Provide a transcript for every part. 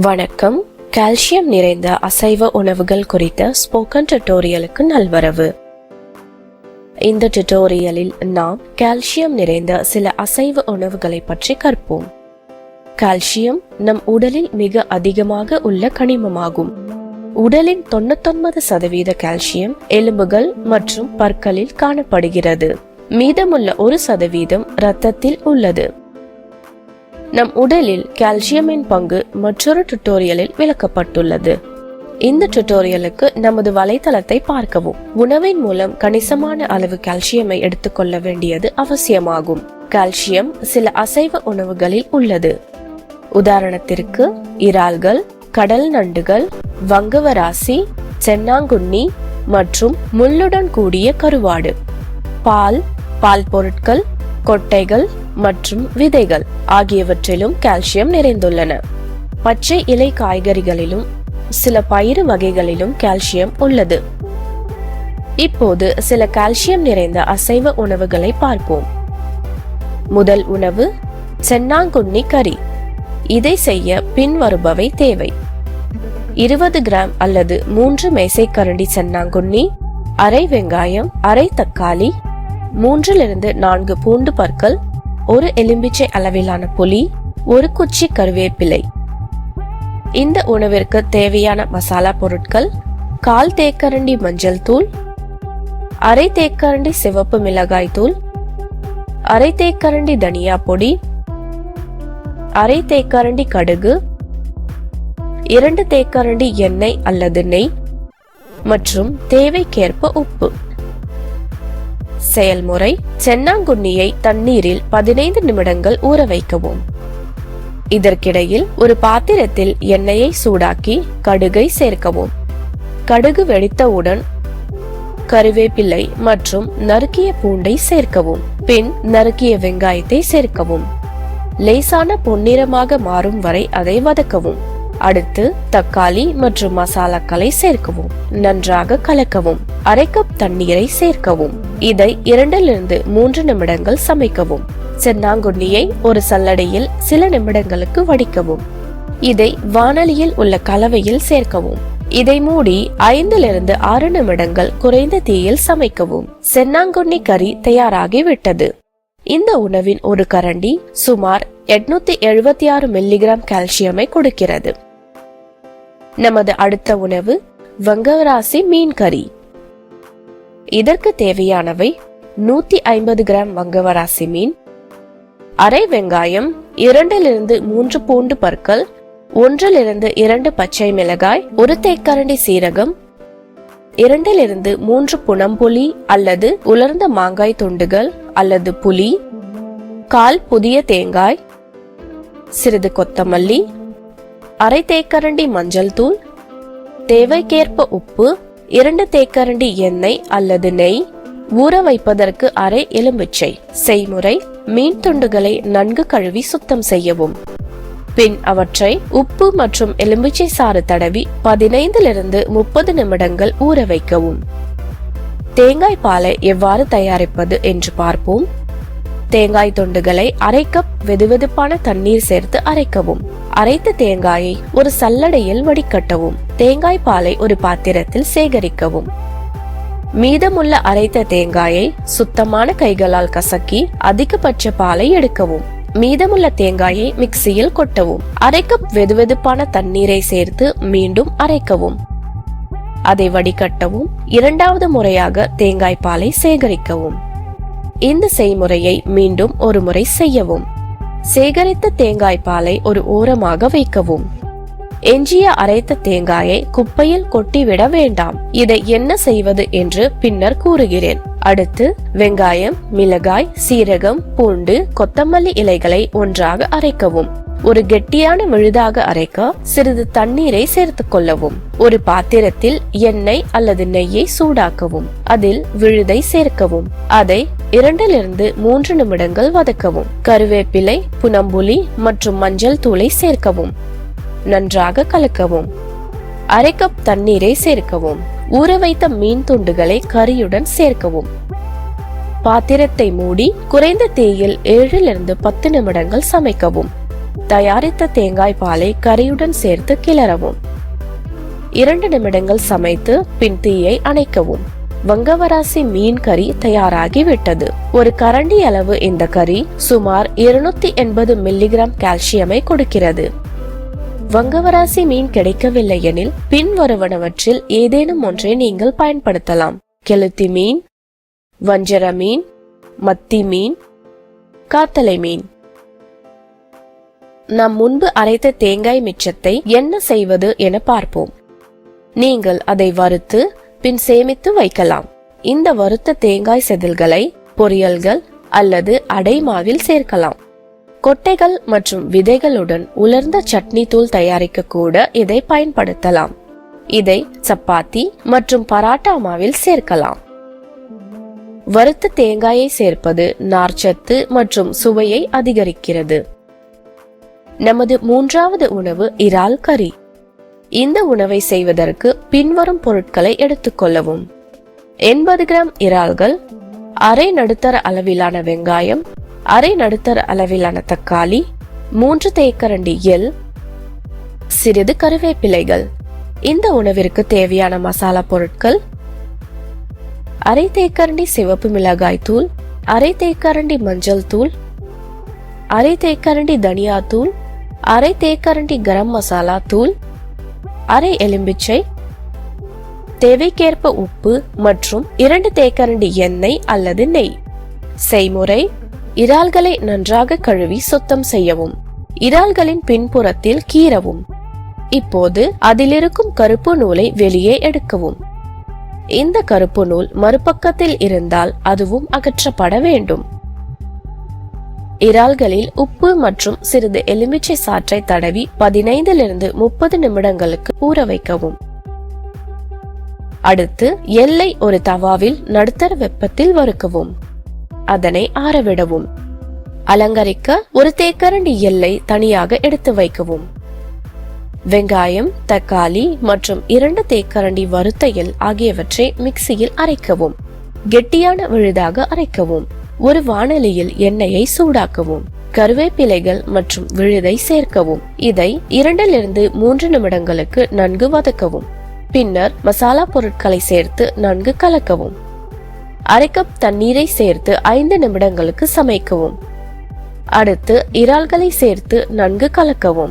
வணக்கம். கால்சியம் நிறைந்த அசைவ உணவுகள் குறித்த ஸ்போக்கன் டியூட்டோரியலுக்கு நல்வரவு. இந்த டியூட்டோரியலில் நாம் கால்சியம் நிறைந்த சில அசைவ உணவுகளை பற்றி கற்போம். கால்சியம் நம் உடலில் மிக அதிகமாக உள்ள கனிமமாகும். உடலின் தொண்ணூத்தொன்பது சதவீத கால்சியம் எலும்புகள் மற்றும் பற்களில் காணப்படுகிறது. மீதமுள்ள ஒரு சதவீதம் இரத்தத்தில் உள்ளது. நம் உடலில் கால்சியமின் பங்கு மற்றொரு டுட்டோரியலில் விளக்கப்பட்டுள்ளது. இந்த டுட்டோரியலுக்கு நமது வலைத்தளத்தை பார்க்கவும். உணவின் மூலம் கணிசமான அளவு கால்சியமை எடுத்துக்கொள்ள வேண்டியது அவசியமாகும். கால்சியம் சில அசைவ உணவுகளில் உள்ளது. உதாரணத்திற்கு இறால்கள் கடல் நண்டுகள் வங்கவராசி சென்னாங்குண்ணி மற்றும் முள்ளுடன் கூடிய கருவாடு. பால் பால் பொருட்கள் கொட்டைகள் மற்றும் விதைகள் ஆகியவற்றிலும் கால்சியம் நிறைந்துள்ளன. பச்சை இலை காய்கறிகளிலும் சில பயிறு வகைகளிலும் கால்சியம் உள்ளது. இப்போது சில கால்சியம் நிறைந்த அசைவ உணவுகளை பார்ப்போம். முதல் உணவு சென்னாங்குண்ணி கறி. இதை செய்ய பின்வருபவை தேவை. இருபது கிராம் அல்லது மூன்று மேசைக்கரண்டி சென்னாங்குண்ணி அரை வெங்காயம் அரை தக்காளி மூன்றிலிருந்து நான்கு பூண்டு பற்கள் ஒரு எலும்பிச்சை அளவிலான புளி ஒரு குச்சி கருவேப்பிலை. இந்த உணவிற்கு தேவையான மசாலா பொருட்கள் கால் தேக்கரண்டி மஞ்சள் தூள் அரை தேக்கரண்டி சிவப்பு மிளகாய் தூள் அரை தேக்கரண்டி தனியா பொடி அரை தேக்கரண்டி கடுகு இரண்டு தேக்கரண்டி எண்ணெய் அல்லது நெய் மற்றும் தேவைக்கேற்ப உப்பு. செயல்முறை சென்னாங்குண்ணியை தண்ணீரில் பதினைந்து நிமிடங்கள் ஊற வைக்கவும். இதற்கிடையில் ஒரு பாத்திரத்தில் எண்ணெயை சூடாக்கி கடுகை சேர்க்கவும். கடுகு வெடித்தவுடன் கருவேப்பிலை மற்றும் நறுக்கிய பூண்டை சேர்க்கவும். பின் நறுக்கிய வெங்காயத்தை சேர்க்கவும். லேசான பொன்னிறமாக மாறும் வரை அதை வதக்கவும். அடுத்து தக்காளி மற்றும் மசாலாக்களை சேர்க்கவும். நன்றாக கலக்கவும். அரை கப் தண்ணீரை சேர்க்கவும். இதை இரண்டிலிருந்து மூன்று நிமிடங்கள் சமைக்கவும். சென்னாங்குண்ணியை ஒரு சல்லடையில் சில நிமிடங்களுக்கு வடிக்கவும். இதை வானலியில் உள்ள கலவையில் சேர்க்கவும். இதை மூடி ஐந்திலிருந்து ஆறு நிமிடங்கள் குறைந்த தீயில் சமைக்கவும். சென்னாங்குண்ணி கறி தயாராகி விட்டது இந்த உணவின் ஒரு கரண்டி சுமார் எட்நூத்தி எழுபத்தி ஆறு மில்லிகிராம் கால்சியமை கொடுக்கிறது. நமது அடுத்த உணவு வங்கவராசி மீன் கறி இதற்கு தேவையானவை நூத்தி ஐம்பது கிராம் வங்கவராசி மீன் அரை வெங்காயம் இரண்டிலிருந்து மூன்று பூண்டு பற்கள் ஒன்றிலிருந்து இரண்டு பச்சை மிளகாய் ஒரு தேக்கரண்டி சீரகம் இரண்டிலிருந்து மூன்று புனம்புலி அல்லது உலர்ந்த மாங்காய் துண்டுகள் அல்லது புளி கால் புதிய தேங்காய் சிறிது கொத்தமல்லி அரை தேக்கரண்டி மஞ்சள் தூள் தேவைக்கேற்ப உப்பு இரண்டு தேக்கரண்டி எண்ணெய் அல்லது நெய் ஊற வைப்பதற்கு அரை எலும்பிச்சை செய்முறை மீன் துண்டுகளை நன்கு கழுவி சுத்தம் செய்யவும். பின் அவற்றை உப்பு மற்றும் எலுமிச்சை சாறு தடவி பதினைந்திலிருந்து முப்பது நிமிடங்கள் ஊற வைக்கவும். தேங்காய் பாலை எவ்வாறு தயாரிப்பது என்று பார்ப்போம். தேங்காய் துண்டுகளை அரை கப் வெதுவெதுப்பான தண்ணீர் சேர்த்து அரைக்கவும். அரைத்த தேங்காயை ஒரு சல்லடையில் வடிகட்டவும் தேங்காய் பாலை ஒரு பாத்திரத்தில் சேகரிக்கவும். மீதமுள்ள அரைத்த தேங்காயை சுத்தமான கைகளால் கசக்கி அதிகபட்ச பாலை எடுக்கவும். மீதமுள்ள தேங்காயை மிக்சியில் கொட்டவும். அரை கப் வெதுவெதுப்பான தண்ணீரை சேர்த்து மீண்டும் அரைக்கவும். அதை வடிகட்டவும். இரண்டாவது முறையாக தேங்காய் பாலை சேகரிக்கவும். இந்த செய்முறையை மீண்டும் ஒரு முறை செய்யவும். சேகரித்த தேங்காய் பாலை ஒரு ஓரமாக வைக்கவும். எஞ்சிய அரைத்த தேங்காயை குப்பையில் கொட்டிவிட வேண்டாம். இதை என்ன செய்வது என்று பின்னர் கூறுகிறேன். அடுத்து வெங்காயம் மிளகாய் சீரகம் பூண்டு கொத்தமல்லி இலைகளை ஒன்றாக அரைக்கவும். ஒரு கெட்டியான விழுதாக அரைக்க சிறிது தண்ணீரை சேர்த்துக் கொள்ளவும். ஒரு பாத்திரத்தில் எண்ணெய் அல்லது நெய்யை சூடாக்கவும். அதில் விழுதை சேர்க்கவும். அதை இரண்டிலிருந்து மூன்று நிமிடங்கள் வதக்கவும். கருவேப்பிலை புனம்புலி மற்றும் மஞ்சள் தூளை சேர்க்கவும். நன்றாக கலக்கவும். அரை கப் தண்ணீரை சேர்க்கவும். ஊற வைத்த மீன் துண்டுகளை கறியுடன் சேர்க்கவும். பாத்திரத்தை மூடி குறைந்த தீயில் ஏழிலிருந்து பத்து நிமிடங்கள் சமைக்கவும். தயாரித்த தேங்காய் பாலை கறியுடன் சேர்த்து கிளறவும். இரண்டு நிமிடங்கள் சமைத்து பின் தீயை அணைக்கவும். வங்கவராசி மீன் கறி தயாராகி விட்டது ஒரு கரண்டி அளவு இந்த கறி சுமார் இருநூத்தி எண்பது மில்லிகிராம் கால்சியமை கொடுக்கிறது. வங்கவராசி மீன் கிடைக்கவில்லை எனில் பின்வருவனவற்றில் ஏதேனும் ஒன்றை நீங்கள் பயன்படுத்தலாம். கெளுத்தி மீன் வஞ்சர மீன் மத்தி மீன் காத்தலை மீன். நாம் முன்பு அரைத்த தேங்காய் மிச்சத்தை என்ன செய்வது என பார்ப்போம். நீங்கள் அதை வறுத்து பின் சேமித்து வைக்கலாம். இந்த வறுத்த தேங்காய் செதில்களை பொரியல்கள் அல்லது அடைமாவில் சேர்க்கலாம். கொட்டைகள் மற்றும் விதைகளுடன் உலர்ந்த சட்னி தூள் தயாரிக்க கூட இதை பயன்படுத்தலாம். இதை சப்பாத்தி மற்றும் பராட்டா மாவில் சேர்க்கலாம். வறுத்த தேங்காயை சேர்ப்பது நார்ச்சத்து மற்றும் சுவையை அதிகரிக்கிறது. நமது மூன்றாவது உணவு இறால் கறி. இந்த உணவை செய்வதற்கு பின்வரும் பொருட்களை எடுத்துக்கொள்ளவும் எண்பது கிராம் இறால்கள் அரை நடுத்தர அளவிலான வெங்காயம் அரை நடுத்தர அளவிலான தக்காளி மூன்று தேக்கரண்டி எல் சிறிது கருவேப்பிலைகள். இந்த உணவிற்கு தேவையான மசாலா பொருட்கள் அரை தேக்கரண்டி சிவப்பு மிளகாய் தூள் அரை தேக்கரண்டி மஞ்சள் தூள் அரை தேக்கரண்டி தனியா தூள் அரை தேக்கரண்டி கரம் மசாலா தூள் அரை எலும்பிச்சை தேவைக்கேற்ப உப்பு மற்றும் இரண்டு தேக்கரண்டி எண்ணெய் அல்லது நெய். செய்முறை இறால்களை நன்றாக கழுவி சுத்தம் செய்யவும் இறால்களின் பின்புறத்தில் கீறவும். இப்போது அதிலிருக்கும் கருப்பு நூலை வெளியே எடுக்கவும். இந்த கருப்பு நூல் மறுபக்கத்தில் இருந்தால் அதுவும் அகற்றப்பட வேண்டும். இறால்களில் உப்பு மற்றும் சிறிது எலுமிச்சை சாற்றை தடவி பதினைந்திலிருந்து முப்பது நிமிடங்களுக்கு ஊற வைக்கவும். அடுத்து எல்லை ஒரு தவாவில் நடுத்தர வெப்பத்தில் வறுக்கவும். அதனை ஆறவிடவும். அலங்கரிக்க ஒரு தேக்கரண்டி எல்லை தனியாக எடுத்து வைக்கவும். வெங்காயம் தக்காளி மற்றும் இரண்டு தேக்கரண்டி வறுத்த எல் ஆகியவற்றை மிக்சியில் அரைக்கவும். கெட்டியான விழுதாக அரைக்கவும். ஒரு வாணலியில் எண்ணெயை சூடாக்கவும் கருவேப்பிலைகள் மற்றும் விழுதை சேர்க்கவும் இதை இரண்டிலிருந்து மூன்று நிமிடங்களுக்கு நன்கு வதக்கவும் பின்னர் மசாலா பொருட்களை சேர்த்து நன்கு கலக்கவும். அரை கப் தண்ணீரை சேர்த்து ஐந்து நிமிடங்களுக்கு சமைக்கவும். அடுத்து இறால்களை சேர்த்து நன்கு கலக்கவும்.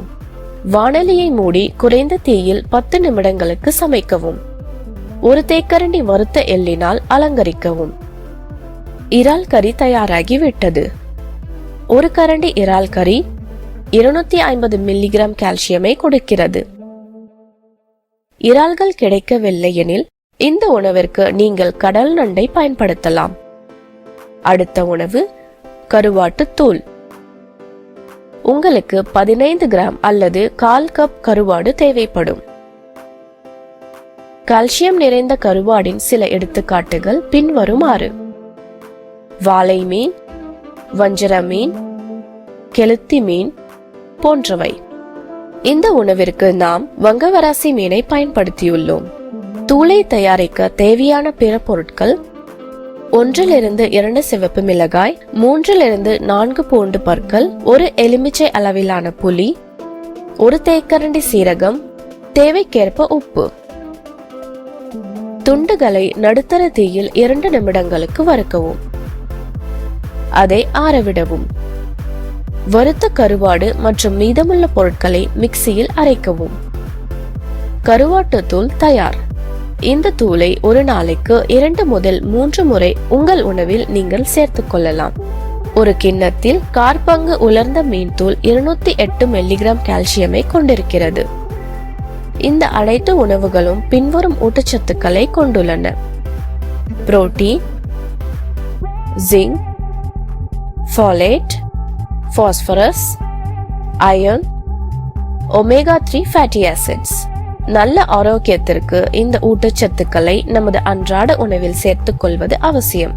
வாணலியை மூடி குறைந்த தீயில் பத்து நிமிடங்களுக்கு சமைக்கவும். ஒரு தேக்கரண்டி வறுத்த எள்ளினால் அலங்கரிக்கவும். இறால் கறி தயாராகி விட்டது. ஒரு கரண்டி இறால் கறி இருநூத்தி ஐம்பது மில்லிகிராம் கால்சியமை கொடுக்கிறது. இறால்கள் கிடைக்கவில்லை எனில் இந்த உணவிற்கு நீங்கள் கடல் நண்டை பயன்படுத்தலாம். அடுத்த உணவு கருவாட்டு தூள். உங்களுக்கு பதினைந்து கிராம் அல்லது கால் கப் கருவாடு தேவைப்படும். கால்சியம் நிறைந்த கருவாடின் சில எடுத்துக்காட்டுகள் பின்வருமாறு. வாளை மீன் வஞ்சர மீன் கெளுத்தி மீன் போன்றவை. இந்த உணவிற்கு நாம் வங்கவராசி மீனை பயன்படுத்தியுள்ளோம். தூளை தயாரிக்க தேவையான பிற பொருட்கள் ஒன்றிலிருந்து இரண்டு சிவப்பு மிளகாய் மூன்றிலிருந்து நான்கு பூண்டு பற்கள் ஒரு எலுமிச்சை அளவிலான புளி ஒரு தேக்கரண்டி சீரகம் தேவைக்கேற்ப உப்பு. துண்டுகளை நடுத்தர தீயில் இரண்டு நிமிடங்களுக்கு வறுக்கவும். அதை ஆறவிடவும். வறுத்த கருவாடு மற்றும் மீதமுள்ள பொருட்களை மிக்சியில் அரைக்கவும். கருவாட்டு தூள் தயார். இந்த தூளை ஒரு நாளைக்கு இரண்டு முதல் மூன்று முறை உங்கள் உணவில் நீங்கள் சேர்த்துக் கொள்ளலாம். ஒரு கிண்ணத்தில் கார்பங்கு உலர்ந்த மீன் தூள் இருநூத்தி எட்டு மில்லிகிராம் கால்சியமை கொண்டிருக்கிறது. இந்த அனைத்து உணவுகளும் பின்வரும் ஊட்டச்சத்துக்களை கொண்டுள்ளன. Protein zinc folate phosphorus iron omega three fatty acids நல்ல ஆரோக்கியத்திற்கு இந்த ஊட்டச்சத்துக்களை நமது அன்றாட உணவில் சேர்த்துக் கொள்வது அவசியம்.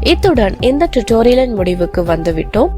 இத்துடன் இந்த டுட்டோரியலின் முடிவுக்கு வந்துவிட்டோம்.